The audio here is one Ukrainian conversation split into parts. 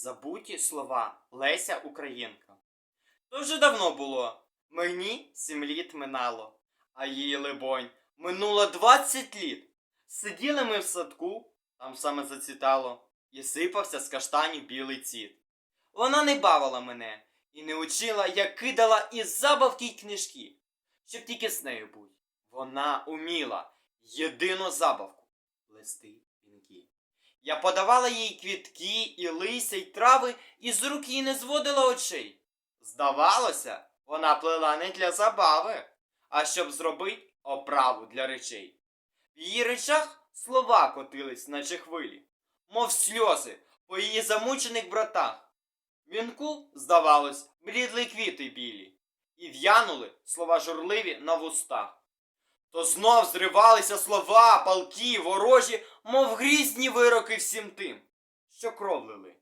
Забуті слова Леся Українка. То вже давно було. Мені сім літ минало, а їй, либонь, минуло двадцять літ. Сиділи ми в садку, там саме зацвітало, і сипався з каштанів білий цвіт. Вона не бавила мене і не учила, як кидала із забавки й книжки, щоб тільки з нею будь. Вона уміла єдину забавку плести вінки. Я подавала їй квітки, і листя, й трави, і з рук їй не зводила очей. Здавалося, вона плела не для забави, а щоб зробити оправу для речей. В її речах слова котились, наче хвилі, мов сльози по її замучених братах. Вінку, здавалось, блідли квіти білі, і в'янули слова журливі на вустах. То знов зривалися слова, палки, ворожі, мов грізні вироки всім тим, що кров лили.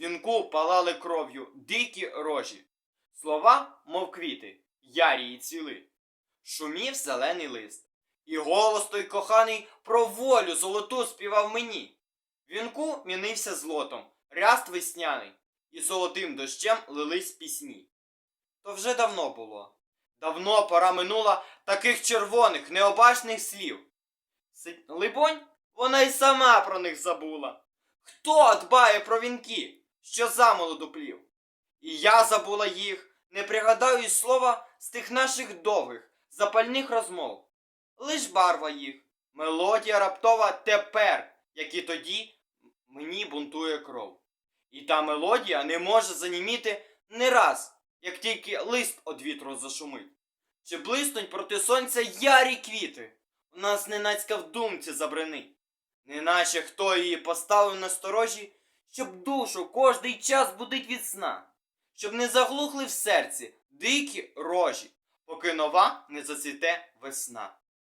Вінку палали кров'ю дикі рожі. Слова, мов квіти, ярі й цвіли. Шумів зелений лист. І голос той коханий про волю золоту співав мені. Вінку мінився злотом, ряст весняний, і золотим дощем лились пісні. То вже давно було. Давно пора минула таких червоних, необачних слів. Либонь, вона й сама про них забула. Хто дбає про вінки, що замолоду плів? І я забула їх, не пригадаю й слова з тих наших довгих, запальних розмов. Лиш барва їх, мелодія раптова тепер, як і тоді мені бунтує кров. І та мелодія не може заніміти не раз, як тільки лист од вітру зашумить. Чи блиснуть проти сонця ярі квіти, у нас ненацька в думці забринить. Неначе хто її поставив на сторожі, щоб душу кожний час будить від сна, щоб не заглухли в серці дикі рожі, поки нова не зацвіте весна.